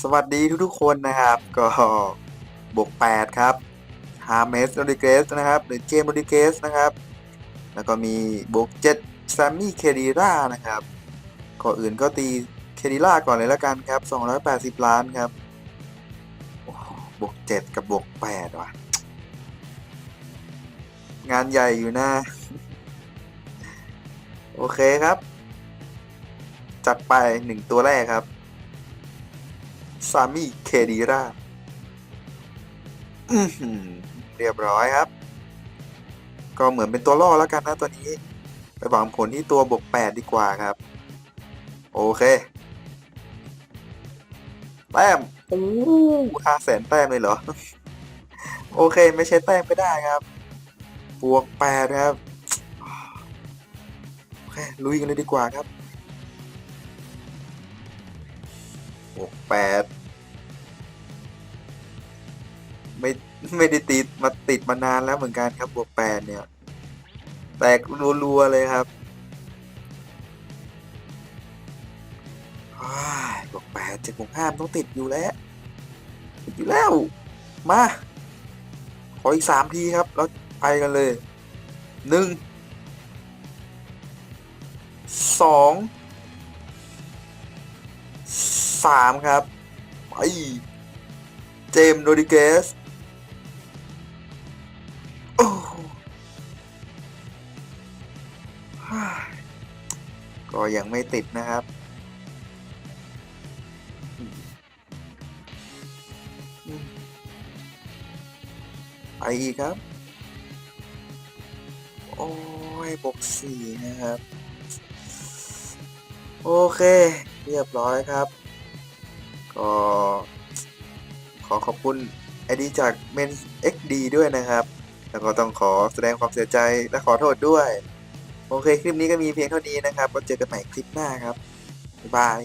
สวัสดีทุกๆคนนะครับ ก็บวก8ครับฮาเมสโรดิเกสนะครับหรือเจมโรดิเกสนะครับ แล้วก็มีบวก7แซมมี่เคดีรานะครับก่อนอื่นก็ตีเคดีราก่อนเลยล้วกันครับ 280 ล้านครับบวก7กับบวก8ว่ะ งานใหญ่อยู่นะโอเคครับ จัดไป 1 ตัวแรกครับ ซามิเคดีราเรียบร้อยครับ ก็เหมือนเป็นตัวล่อแล้วกันนะตัวนี้ ไปหวังผลที่ตัวบวกแปดดีกว่าครับ โอเคแต้มโอ้ห้าแสนแต้มเลยเหรอ โอเค ไม่ใช่แต้มไม่ได้ครับ บวกแปดครับ โอเค ลุยกันเลยดีกว่าครับบวกแปด ไม่ได้ติดมาติดมานานแล้วเหมือนกันครับบวกแปดเนี่ย แตกรัวๆเลยครับบวกแปดเจ็ดบวกห้ามต้องติดอยู่แล้ว ติดอยู่แล้ว มา ขออีกสามทีครับ แล้วไปกันเลยหนึ่งสองสามครับไปเจมโรดิเกส ก็ยังไม่ติดนะครับ ไปอีกครับ โอ้ยบกสี่นะครับ โอเค เรียบร้อยครับ ก็ขอขอบคุณไอดีจาก Men XD ด้วยนะครับ แล้วก็ต้องขอแสดงความเสียใจและขอโทษด้วย โอเค คลิปนี้ก็มีเพียงเท่านี้นะครับไว้เจอกันใหม่คลิปหน้าครับ บ๊ายบาย